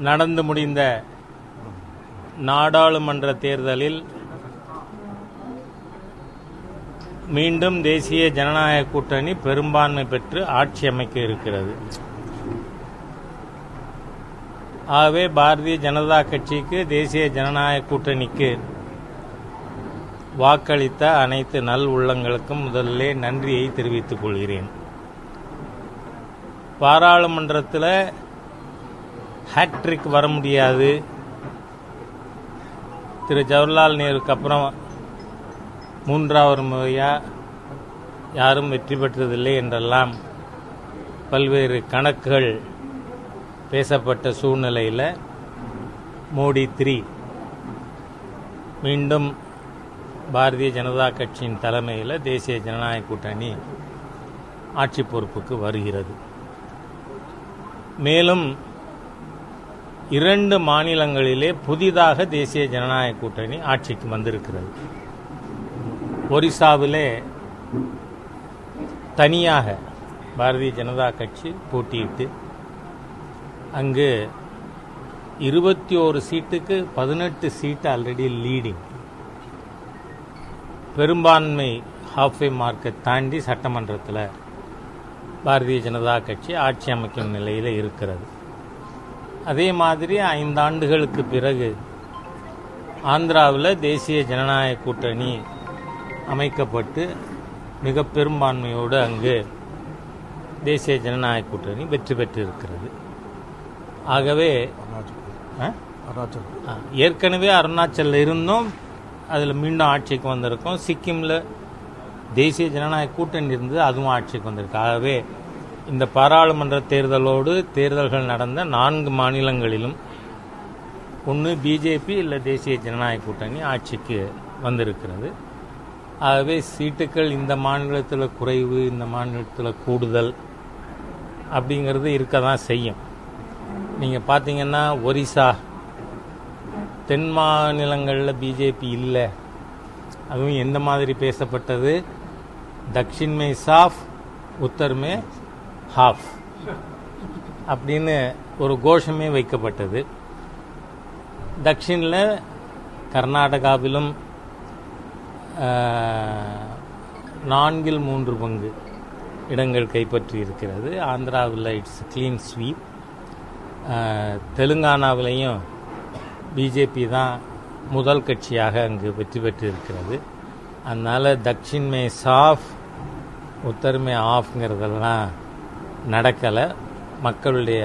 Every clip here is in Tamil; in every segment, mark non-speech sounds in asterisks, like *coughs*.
நடந்து முடிந்த நாடாளுமன்ற தேர்தலில் மீண்டும் தேசிய ஜனநாயக கூட்டணி பெரும்பான்மை பெற்று ஆட்சி அமைக்க இருக்கிறது. ஆகவே பாரதிய ஜனதா கட்சிக்கு தேசிய ஜனநாயக கூட்டணிக்கு வாக்களித்த அனைத்து நல் உள்ளங்களுக்கும் முதல்ல நன்றியை தெரிவித்துக் கொள்கிறேன். பாராளுமன்றத்தில் ஹேட்ரிக் வர முடியாது. திரு ஜவஹர்லால் நேருக்கு அப்புறம் மூன்றாவது முறையாக யாரும் வெற்றி பெற்றதில்லை என்றெல்லாம் பல்வேறு கணக்குகள் பேசப்பட்ட சூழ்நிலையில் மோடி த்ரீ மீண்டும் பாரதிய ஜனதா கட்சியின் தலைமையில் தேசிய ஜனநாயக கூட்டணி ஆட்சி பொறுப்புக்கு வருகிறது. மேலும் இரண்டு மாநிலங்களிலே புதிதாக தேசிய ஜனநாயக கூட்டணி ஆட்சிக்கு வந்திருக்கிறது. ஒரிசாவிலே தனியாக பாரதிய ஜனதா கட்சி போட்டியிட்டு அங்கு இருபத்தி ஓரு சீட்டுக்கு பதினெட்டு சீட்டு ஆல்ரெடி லீடிங் பெரும்பான்மை ஹாஃப்வே மார்க்கை தாண்டி சட்டமன்றத்தில் பாரதிய ஜனதா கட்சி ஆட்சி அமைக்கும் நிலையில் இருக்கிறது. அதே மாதிரி ஐந்தாண்டுகளுக்கு பிறகு ஆந்திராவில் தேசிய ஜனநாயக கூட்டணி அமைக்கப்பட்டு மிக பெரும்பான்மையோடு அங்கு தேசிய ஜனநாயக கூட்டணி வெற்றி பெற்று இருக்கிறது ஆகவே ஏற்கனவே அருணாச்சலில் இருந்தோம் அதில் மீண்டும் ஆட்சிக்கு வந்திருக்கோம். சிக்கிமில் தேசிய ஜனநாயக கூட்டணி இருந்தது அதுவும் ஆட்சிக்கு வந்திருக்கு. ஆகவே இந்த பாராளுமன்ற தேர்தலோடு தேர்தல்கள் நடந்த நான்கு மாநிலங்களிலும் ஒன்று பிஜேபி இல்லை தேசிய ஜனநாயக கூட்டணி ஆட்சிக்கு வந்திருக்கிறது. ஆகவே சீட்டுக்கள் இந்த மாநிலத்தில் குறைவு இந்த மாநிலத்தில் கூடுதல் அப்படிங்கிறது இருக்க தான் செய்யும். நீங்கள் பார்த்தீங்கன்னா ஒரிசா தென் மாநிலங்களில் பிஜேபி இல்லை. அதுவும் எந்த மாதிரி பேசப்பட்டது? தக்ஷின் மே சாஃப் உத்தர் மே ஹாஃப் அப்படின்னு ஒரு கோஷமே வைக்கப்பட்டது. தக்ஷினில் கர்நாடகாவிலும் நான்கில் மூன்று பங்கு இடங்கள் கைப்பற்றி இருக்கிறது ஆந்திராவில் இட்ஸ் க்ளீன் ஸ்வீப் தெலுங்கானாவிலையும் பிஜேபி தான் முதல் கட்சியாக அங்கு வெற்றி பெற்று இருக்கிறது அதனால் தக்ஷின் மே சாஃப் உத்தர் மே ஆஃப்ங்கிறதெல்லாம் நடக்கலை. மக்களுடைய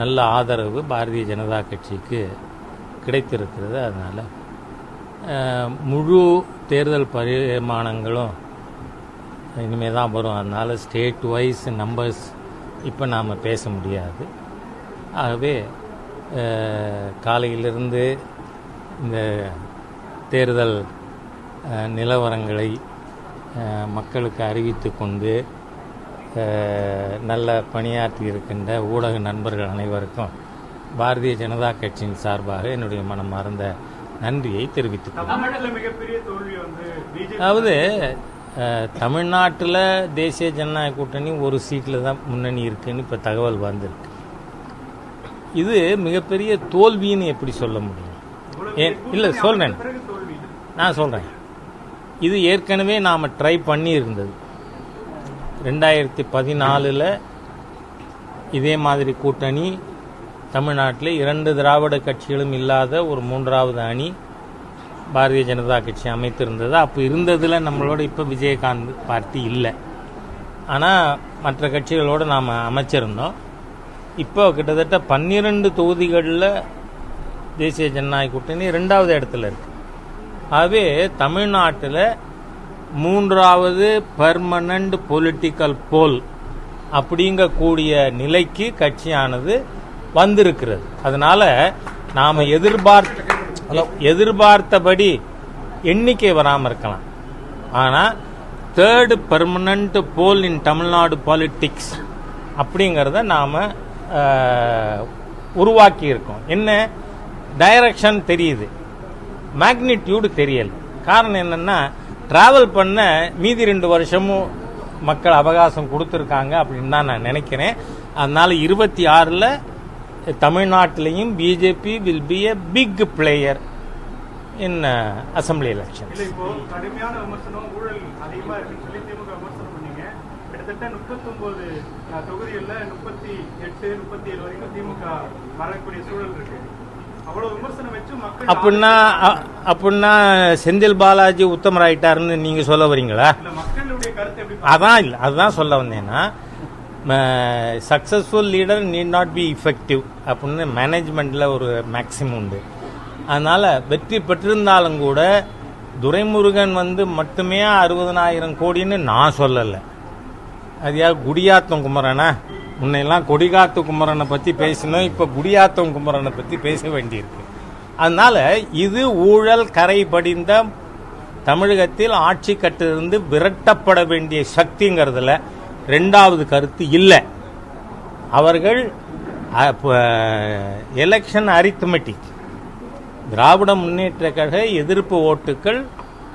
நல்ல ஆதரவு பாரதிய ஜனதா கட்சிக்கு கிடைத்திருக்கிறது. அதனால் முழு தேர்தல் பரிமாணங்களும் இனிமேல் தான் வரும். அதனால் ஸ்டேட் வைஸ் நம்பர்ஸ் இப்போ நாம் பேச முடியாது. ஆகவே காலையிலிருந்து இந்த தேர்தல் நிலவரங்களை மக்களுக்கு அறிவித்து கொண்டு நல்ல பணியாற்றி இருக்கின்ற ஊடக நண்பர்கள் அனைவருக்கும் பாரதிய ஜனதா கட்சியின் சார்பாக என்னுடைய மனமார்ந்த நன்றியை தெரிவித்துக் கொள்கிறேன். தமிழ்நாட்டில் மிகப்பெரிய தோல்வி வந்து பிஜேபி. அதாவது தமிழ்நாட்டில் தேசிய ஜனநாயக கூட்டணி ஒரு சீட்டில் தான் முன்னணி இருக்குன்னு இப்போ தகவல் வந்திருக்கு. இது மிகப்பெரிய தோல்வின்னு எப்படி சொல்ல முடியும்? ஏன் இல்லை சொல்கிறேன் நான் சொல்கிறேன் இது ஏற்கனவே நாம் ட்ரை பண்ணி இருந்தது ரெண்டாயிரத்தி பதினாலில் இதே மாதிரி கூட்டணி தமிழ்நாட்டில் இரண்டு திராவிட கட்சிகளும் இல்லாத ஒரு மூன்றாவது அணி பாரதிய ஜனதா கட்சி அமைத்திருந்தது. அப்போ இருந்ததில் நம்மளோட இப்போ விஜயகாந்த் பார்ட்டி இல்லை. ஆனால் மற்ற கட்சிகளோடு நாம் அமைச்சிருந்தோம். இப்போ கிட்டத்தட்ட பன்னிரண்டு தொகுதிகளில் தேசிய ஜனநாயக கூட்டணி ரெண்டாவது இடத்துல இருக்குது ஆகவே தமிழ்நாட்டில் மூன்றாவது பர்மனண்ட் பொலிட்டிக்கல் போல் அப்படிங்கக்கூடிய நிலைக்கு கட்சியானது வந்திருக்கிறது. அதனால நாம் எதிர்பார்த்த எதிர்பார்த்தபடி எண்ணிக்கை வராமல் இருக்கலாம். ஆனால் third permanent pole in Tamil Nadu politics அப்படிங்கிறத நாம் உருவாக்கியிருக்கோம் என்ன? டைரக்ஷன் தெரியுது. மேக்னிடியூடு தெரியல. காரணம் என்னென்னா டிராவல் பண்ண மீதி ரெண்டு வருஷமும் மக்கள் அவகாசம் கொடுத்துருக்காங்க அப்படின்னு தான் நான் நினைக்கிறேன். அதனால் இருபத்தி ஆறில் தமிழ்நாட்டிலையும் BJP will be a big player in assembly election இல்ல கிட்டத்தட்ட முப்பத்தொன்பது தொகுதிகள்ல முப்பத்தி எட்டு முப்பத்தி ஏழு வரைக்கும் திமுக வரக்கூடிய சூழல் இருக்கு. அப்படின்னா அப்படின்னா செந்தில் பாலாஜி உத்தமராயிட்டாருன்னு நீங்க சொல்ல வரீங்களா? அதான் இல்லை அதுதான் சொல்ல வந்தேன்னா successful leader need not be effective அப்படின்னு மேனேஜ்மெண்ட்டில் ஒரு மேக்ஸிமம் உண்டு. அதனால் வெற்றி பெற்றிருந்தாலும் கூட துரைமுருகன் வந்து மட்டுமே அறுபதனாயிரம் கோடின்னு நான் சொல்லலை. அது யார்? குடியாத்தம் குமரனா? முன்னையெல்லாம் கொடிகாத்து குமரனை பற்றி பேசினோம் இப்போ குடியாத்தம் குமரனை பற்றி பேச வேண்டியிருக்கு. அதனால் இது ஊழல் கரை படிந்த தமிழகத்தில் ஆட்சி கட்டிலிருந்து விரட்டப்பட வேண்டிய சக்திங்கிறதுல ரெண்டாவது கருத்து இல்லை. அவர்கள் எலெக்ஷன் அரித்மெட்டிக் திராவிட முன்னேற்ற கழக எதிர்ப்பு ஓட்டுகள்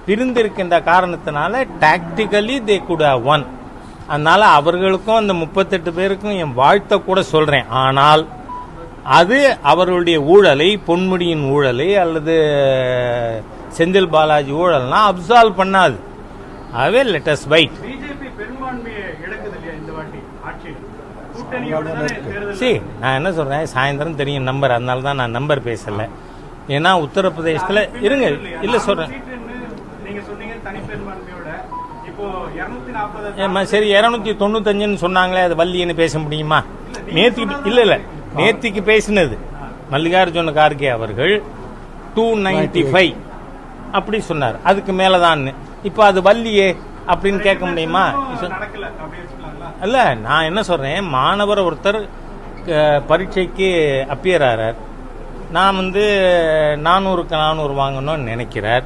பிரிந்திருக்கின்ற காரணத்தினால டாக்டிக்கலி தே குட் ஒன் அதனால அவர்களுக்கும் அந்த முப்பத்தெட்டு பேருக்கும் என் வாழ்த்தை கூட சொல்றேன். ஆனால் அது அவர்களுடைய ஊழலை பொன்முடியின் ஊழலை அல்லது செந்தில் பாலாஜி ஊழல்னா அப்சால்வ் பண்ணாது. ஆகவே லெட்டஸ் தேர்தல் சரி நான் என்ன சொல்றேன்? சாயந்தரம் தெரியும் நம்பர். அதனால தான் நான் நம்பர் பேசல. ஏன்னா உத்தரப்பிரதேசத்துல இருங்க. இல்ல சொல்றேன். தனி ஏம்மா சரி இருநூத்தி தொண்ணூத்தஞ்சுன்னு சொன்னாங்களே அது வள்ளின்னு பேச முடியுமா? நேத்திக்கு இல்ல இல்ல நேத்திக்கு பேசினது. மல்லிகார்ஜுன கார்கே அவர்கள் டூ நைன்டி ஃபைவ். அப்படி சொன்னார். அதுக்கு மேலதான் இப்போ அது வள்ளியே அப்படின்னு கேட்க முடியுமா? நடக்கல அப்படி வச்சுக்கலாங்களா அல்ல நான் என்ன சொல்றேன்? மாணவர் ஒருத்தர் பரீட்சைக்கு அப்பியர் ஆறார். நான் வந்து நானூறுக்கு நானூறு வாங்கணும்னு நினைக்கிறார்.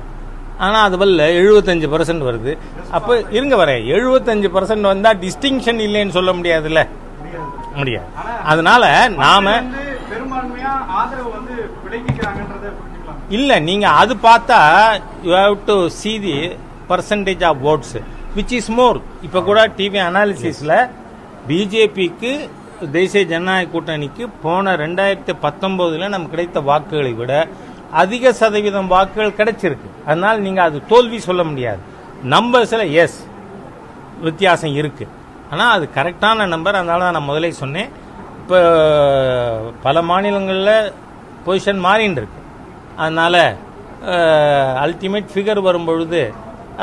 ஆனால் அது வல்ல எழுபத்தஞ்சு பர்சன்ட் வருது. அப்போ இருங்க வரேன். எழுபத்தஞ்சு பர்சன்ட் வந்தால் டிஸ்டிங்ஷன் இல்லைன்னு சொல்ல முடியாதுல்ல? முடியாது. அதனால நாம இல்லை நீங்கள் இல்ல நீங்க அது பார்த்தா you have to see the percentage of votes which is more இப்ப கூட டிவி அனாலிசிஸ்ல பிஜேபிக்கு தேசிய ஜனநாயக கூட்டணிக்கு போன ரெண்டாயிரத்தி பத்தொன்பதுல நமக்கு கிடைத்த வாக்குகளை விட அதிக சதவீதம் வாக்குகள் கிடைச்சிருக்கு. அதனால் நீங்கள் அது தோல்வி சொல்ல முடியாது. நம்பர்ஸில் எஸ் வித்தியாசம் இருக்கு. ஆனால் அது கரெக்டான நம்பர் அதனால தான் நான் முதலே சொன்னேன். இப்போ பல மாநிலங்களில் பொசிஷன் மாறின்னு இருக்கு அல்டிமேட் ஃபிகர் வரும்பொழுது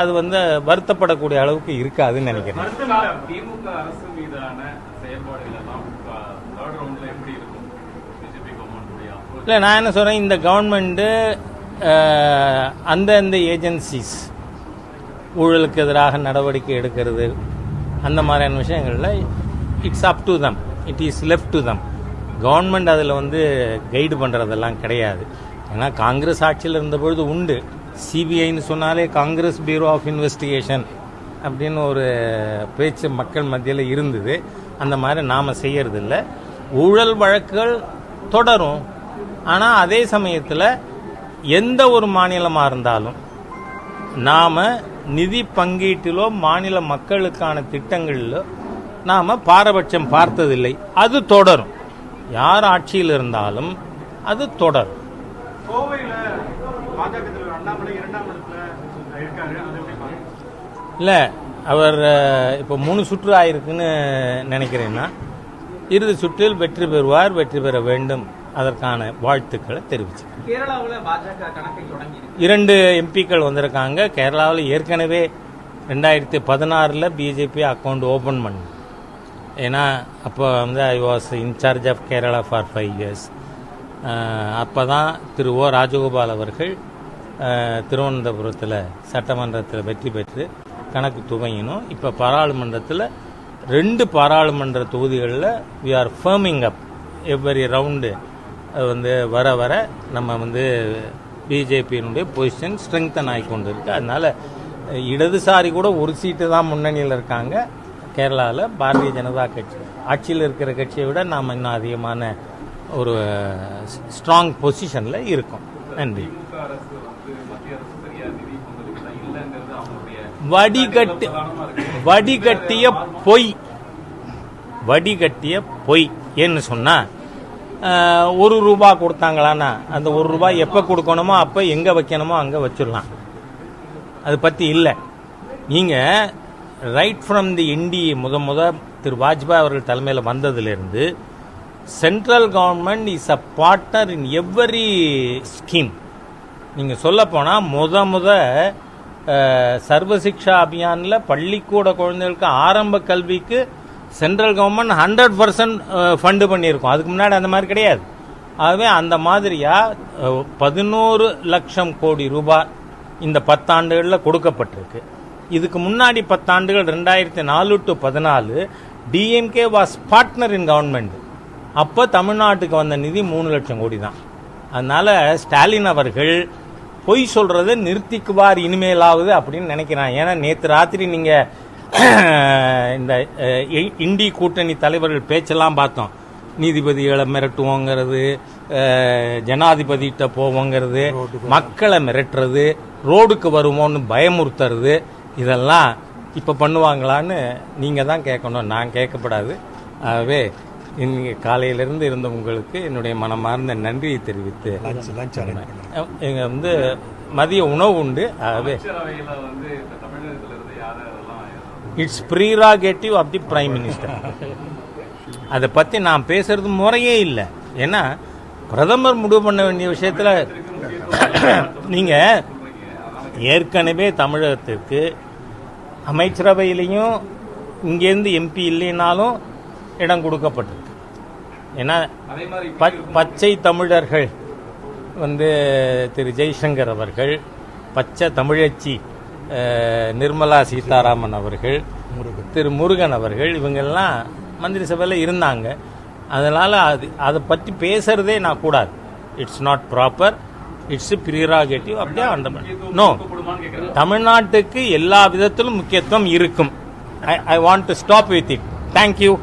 அது வந்து வருத்தப்படக்கூடிய அளவுக்கு இருக்காதுன்னு நினைக்கிறேன். திமுக அரசு மீதான செயல்பாடுகள் எல்லாம் தேர்ட் ரவுண்ட்ல எப்படி இருக்கும் பிஜேபி கவர்மெண்ட் approach இல்லை நான் என்ன சொல்கிறேன் இந்த கவர்மெண்ட்டு அந்தந்த ஏஜென்சிஸ் ஊழலுக்கு எதிராக நடவடிக்கை எடுக்கிறது அந்த மாதிரியான விஷயங்களில் it's up to them it is left to them government அதில் வந்து கைடு பண்ணுறதெல்லாம் கிடையாது. ஏன்னா காங்கிரஸ் ஆட்சியில் இருந்தபொழுது உண்டு. சிபிஐன்னு சொன்னாலே காங்கிரஸ் பியூரோ ஆஃப் இன்வெஸ்டிகேஷன் அப்படின்னு ஒரு பேச்சு மக்கள் மத்தியில் இருந்தது. அந்த மாதிரி நாம் செய்யறதில்ல. ஊழல் வழக்குகள் தொடரும். ஆனால் அதே சமயத்தில் எந்த ஒரு மாநிலமாக இருந்தாலும் நாம நிதி பங்கீட்டிலோ மாநில மக்களுக்கான திட்டங்களிலோ நாம பாரபட்சம் பார்த்ததில்லை. அது தொடரும். யார் ஆட்சியில் இருந்தாலும் அது தொடரும். இல்லை அவர் இப்போ மூணு சுற்று ஆயிருக்குன்னு நினைக்கிறேன்னா இறுதி சுற்றில் வெற்றி பெறுவார் வெற்றி பெற வேண்டும். அதற்கான வாழ்த்துக்களை தெரிவிச்சு கேரளாவுல பாஜக கணக்கை தொடங்கி இருக்கு இரண்டு எம்பிக்கள் வந்திருக்காங்க. கேரளாவில் ஏற்கனவே ரெண்டாயிரத்தி பதினாறில் பிஜேபி அக்கௌண்ட் ஓப்பன் பண்ணு. ஏன்னா அப்போ வந்து I was in-charge of Kerala for five years அப்போ தான் திரு ஓ ராஜகோபால் அவர்கள் திருவனந்தபுரத்தில் சட்டமன்றத்தில் வெற்றி பெற்று கணக்கு துவங்கினோம். இப்போ பாராளுமன்றத்தில் ரெண்டு பாராளுமன்ற தொகுதிகளில் we are firming up every round வந்து வர வர நம்ம வந்து பிஜேபியினுடைய பொசிஷன் ஸ்ட்ரெங்தன் ஆகி கொண்டு இருக்கு அதனால இடதுசாரி கூட ஒரு சீட்டு தான் முன்னணியில் இருக்காங்க. கேரளாவில் பாரதிய ஜனதா கட்சி. ஆட்சியில் இருக்கிற கட்சியை விட நாம் இன்னும் அதிகமான ஒரு ஸ்ட்ராங் பொசிஷனில் இருக்கோம். நன்றி. வடிகட்டு வடிகட்டி வடிகட்டிய பொய். வடிகட்டிய பொய். ஏன்னு சொன்னால் ஒரு ரூபா கொடுத்தாங்களான்னா அந்த ஒரு ரூபாய் எப்போ கொடுக்கணுமோ அப்போ எங்கே வைக்கணுமோ அங்கே வச்சிடலாம். அது பற்றி இல்லை. நீங்கள் ரைட் ஃப்ரம் தி இண்டி முத முத திரு வாஜ்பாய் அவர்கள் தலைமையில் வந்ததுலேருந்து central government is a partner in every scheme நீங்கள் சொல்லப்போனால் முத முத சர்வசிக்ஷா அபியானில் பள்ளிக்கூட குழந்தைகளுக்கு ஆரம்ப கல்விக்கு central government hundred percent fund பண்ணியிருக்கோம். அதுக்கு முன்னாடி அந்த மாதிரி கிடையாது. ஆகவே அந்த மாதிரியாக பதினோரு லட்சம் கோடி ரூபாய் இந்த பத்தாண்டுகளில் கொடுக்கப்பட்டிருக்கு. இதுக்கு முன்னாடி பத்தாண்டுகள் ரெண்டாயிரத்தி நாலு டு பதினாலு DMK was partner in government அப்போ தமிழ்நாட்டுக்கு வந்த நிதி மூணு லட்சம் கோடி தான். அதனால் ஸ்டாலின் அவர்கள் பொய் சொல்கிறத நிறுத்திக்குவார் இனிமேலாவது அப்படின்னு நினைக்கிறான். ஏன்னா நேற்று ராத்திரி நீங்கள் *coughs* இந்த இண்டி கூட்டணி தலைவர்கள் பேச்செல்லாம் பார்த்தோம். நீதிபதிகளை மிரட்டுவோங்கிறது ஜனாதிபதிகிட்ட போவோங்கிறது மக்களை மிரட்டுறது ரோடுக்கு வருவோன்னு பயமுறுத்துறது இதெல்லாம் இப்போ பண்ணுவாங்களான்னு நீங்கள் தான் கேட்கணும். நான் கேட்கப்படாது. ஆகவே இன்னைக்கு காலையிலிருந்து இருந்த உங்களுக்கு என்னுடைய மனமார்ந்த நன்றியை தெரிவித்து இங்க வந்து மதிய உணவு உண்டு. ஆகவே அமைச்சரவையில வந்து இப்ப தமிழகத்துல இருந்து யார் யாரெல்லாம் it's prerogative of the prime minister அதை பற்றி நான் பேசுறது முறையே இல்லை. ஏன்னா பிரதமர் முடிவு பண்ண வேண்டிய விஷயத்தில் நீங்கள் ஏற்கனவே தமிழகத்திற்கு அமைச்சரவையிலையும் இங்கேருந்து எம்பி இல்லைனாலும் இடம் கொடுக்கப்பட்டிருக்கு. ஏன்னா பச்சை தமிழர்கள் வந்து திரு ஜெய்சங்கர் அவர்கள் பச்சை தமிழச்சி நிர்மலா சீதாராமன் அவர்கள் திரு முருகன் அவர்கள் இவங்கெல்லாம் மந்திரி சபையில் இருந்தாங்க. அதனால் அது அதை பற்றி பேசுறதே நான் கூடாது. It's not proper it's prerogative அப்படியே அந்த நோ தமிழ்நாட்டுக்கு எல்லா விதத்திலும் முக்கியத்துவம் இருக்கும். I I want to stop with it thank you